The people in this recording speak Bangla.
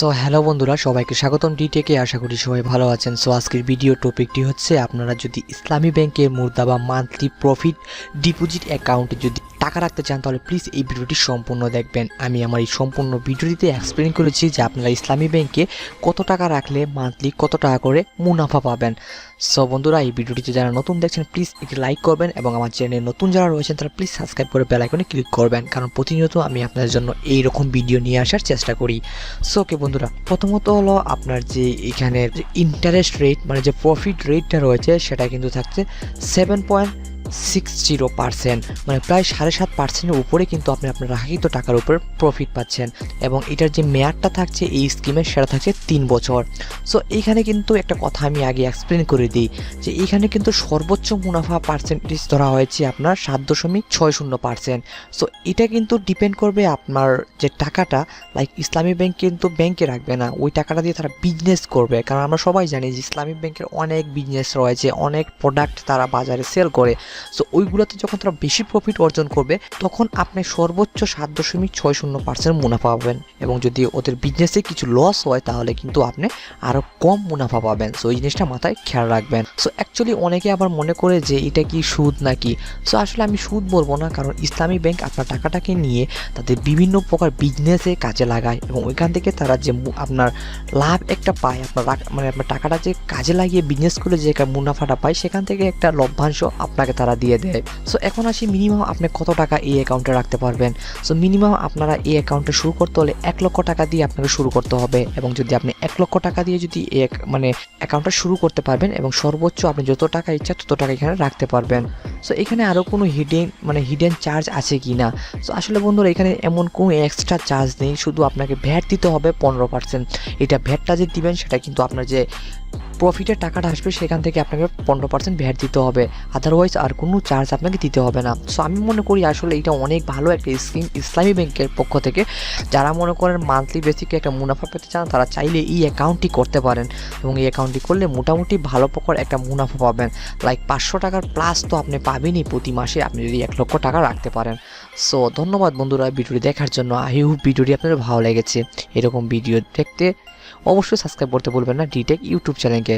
সো হ্যালো বন্ধুরা, সবাইকে স্বাগতম ডিটেকে আশা করি সবাই ভালো আছেন। সো আজকের ভিডিও টপিকটি হচ্ছে, আপনারা যদি ইসলামী ব্যাংকের মুদ্রা বা মান্থলি প্রফিট ডিপোজিট অ্যাকাউন্টে যদি টাকা রাখতে চান, তাহলে প্লিজ এই ভিডিওটি সম্পূর্ণ দেখবেন। আমি আমার এই সম্পূর্ণ ভিডিওটিতে এক্সপ্লেন করেছি যে আপনারা ইসলামী ব্যাংকে কত টাকা রাখলে মান্থলি কত টাকা করে মুনাফা পাবেন। সো বন্ধুরা, এই ভিডিওটিতে যারা নতুন দেখছেন প্লিজ একটি লাইক করবেন এবং আমার চ্যানেলে নতুন যারা রয়েছেন, তারা প্লিজ সাবস্ক্রাইব করে বেল আইকনে ক্লিক করবেন। কারণ প্রতিনিয়ত আমি আপনাদের জন্য এই রকম ভিডিও নিয়ে আসার চেষ্টা করি। সো ওকে বন্ধুরা, প্রথমত হলো আপনার যে এখানে ইন্টারেস্ট রেট মানে যে প্রফিট রেটটা রয়েছে, সেটা কিন্তু থাকছে seven point six zero percent মানে প্রায় সাড়ে সাত পার্সেন্টের উপরে কিন্তু আপনি আপনার রাখিত টাকার উপর প্রফিট পাচ্ছেন। এবং এটার যে মেয়াদটা থাকছে, এই স্কিমের সেটা থাকছে তিন বছর। সো এইখানে কিন্তু একটা কথা আমি আগে এক্সপ্লেন করে দিই, যে এইখানে কিন্তু সর্বোচ্চ মুনাফা পার্সেন্টেজ ধরা হয়েছে আপনার সাত দশমিক ছয় শূন্য পার্সেন্ট সো এটা কিন্তু ডিপেন্ড করবে আপনার যে টাকাটা লাইক ইসলামী ব্যাংক কিন্তু ব্যাংকে রাখবে না, ওই টাকাটা দিয়ে তারা বিজনেস করবে। কারণ আমরা সবাই জানি যে ইসলামিক ব্যাংকের অনেক বিজনেস রয়েছে, অনেক প্রোডাক্ট তারা বাজারে সেল করে। সো ওইগুলোতে যখন তারা বেশি প্রফিট অর্জন করবে, তখন আপনি সর্বোচ্চ সাত দশমিক ছয় শূন্য পার্সেন্ট মুনাফা পাবেন। এবং যদি ওদের বিজনেসে কিছু লস হয়, তাহলে কিন্তু আপনি আরও কম মুনাফা পাবেন। সো এই জিনিসটা মাথায় খেয়াল রাখবেন। সো অ্যাকচুয়ালি অনেকে আবার মনে করে যে, এটা কি সুদ নাকি? সো আসলে আমি সুদ বলব না, কারণ ইসলামী ব্যাংক আপনার টাকাটাকে নিয়ে তাদের বিভিন্ন প্রকার বিজনেসে কাজে লাগায়। এবং ওইখান থেকে তারা যে আপনার লাভ একটা পায়, আপনার মানে আপনার টাকাটা যে কাজে লাগিয়ে বিজনেস করে যে মুনাফাটা পায়, সেখান থেকে একটা লভ্যাংশ আপনাকে তারা দিয়ে দেয়। সো এখন আসি মিনিমাম আপনি কত টাকা এই অ্যাকাউন্টে রাখতে পারবেন। সো মিনিমাম আপনারা এই অ্যাকাউন্টে শুরু করতে হলে এক লক্ষ টাকা দিয়ে আপনাকে শুরু করতে হবে এবং যদি আপনি এক লক্ষ টাকা দিয়ে যদি এক- মানে অ্যাকাউন্টটা শুরু করতে পারবেন এবং সর্বোচ্চ আপনি যত টাকা ইচ্ছা তত টাকা এখানে রাখতে পারবেন। সো এখানে আরও কোনো হিডেন মানে হিডেন চার্জ আছে কি না? সো আসলে বন্ধুরা, এখানে এমন কোনো এক্সট্রা চার্জ নেই। শুধু আপনাকে ভ্যাট দিতে হবে পনেরো পার্সেন্ট এটা ভ্যাটটা যে দিবেন, সেটা কিন্তু আপনার যে প্রফিটের টাকাটা আসবে, সেখান থেকে আপনাকে পনেরো পার্সেন্ট ভ্যাট দিতে হবে। আদারওয়াইজ আর কোনো চার্জ আপনাকে দিতে হবে না। সো আমি মনে করি আসলে এটা অনেক ভালো একটা স্কিম ইসলামী ব্যাংকের পক্ষ থেকে। যারা মনে করেন মান্থলি বেসিকে একটা মুনাফা পেতে চান, তারা চাইলে এই অ্যাকাউন্টটি করতে পারেন। এবং এই অ্যাকাউন্টটি করলে মোটামুটি ভালো প্রকার একটা মুনাফা পাবেন। লাইক পাঁচশো টাকার প্লাস তো আপনি পাবেনই প্রতি মাসে, আপনি যদি এক লক্ষ টাকা রাখতে পারেন। সো ধন্যবাদ বন্ধুরা ভিডিওটি দেখার জন্য। আই হোপ ভিডিওটি আপনাদের ভালো লেগেছে। এরকম ভিডিও দেখতে অবশ্যই সাবস্ক্রাইব করতে বলবেন না ডিটেক ইউটিউব চ্যানেলকে